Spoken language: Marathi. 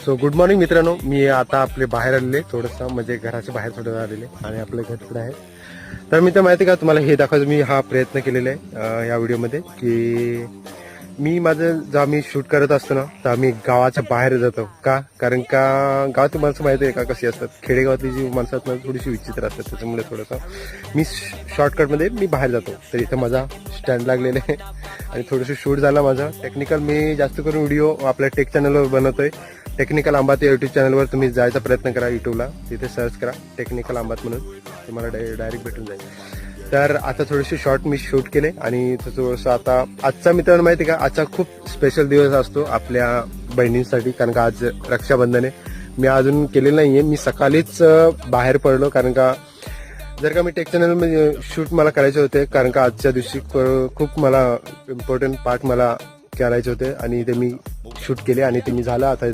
सो गुड मॉर्निंग मित्रांनो. मी आता आपले बाहेर आलेले. थोडंसं म्हणजे घराच्या बाहेर थोडं आलेले आणि आपलं घर पुढे आहे. तर मी तर माहिती का? तुम्हाला हे दाखवायचं मी हा प्रयत्न केलेला आहे या व्हिडिओमध्ये की मी माझं जेव्हा मी शूट करत असतो ना तर आम्ही गावाच्या बाहेर जातो. का? कारण का गावातली माणसं माहिती आहे का कशी असतात? खेडेगावातली जी माणसं असतात थोडीशी विचित्र असतात. त्याच्यामुळे थोडंसं मी शॉर्टकटमध्ये मी बाहेर जातो. तर इथं माझा स्टँड लागलेला आहे. आणि थोडंसं शूट झाला माझा. टेक्निकल मी जास्त करून व्हिडिओ आपल्या टेक चॅनलवर बनवतोय. टेक्निकल आंबात या युट्यूब चॅनलवर तुम्ही जायचा प्रयत्न करा युट्यूबला तिथे सर्च करा टेक्निकल आंबात म्हणून. तुम्हाला डायरेक्ट भेटून जाईल. तर आता थोडेसे शॉर्ट मी शूट केले आणि थोडंसं आता आजचा मित्रांनो माहिती आहे का? आजचा खूप स्पेशल दिवस असतो आपल्या बहिणींसाठी कारण का आज रक्षाबंधन आहे. मी अजून केलेलं नाहीये. मी सकाळीच बाहेर पडलो कारण का जर का मी टेक चॅनलमध्ये शूट मला करायचे होते कारण का आजच्या दिवशी क- खूप मला इम्पॉर्टंट पार्ट मला करायचे होते आणि ते मी शूट केले आणि ते मी झालं. आता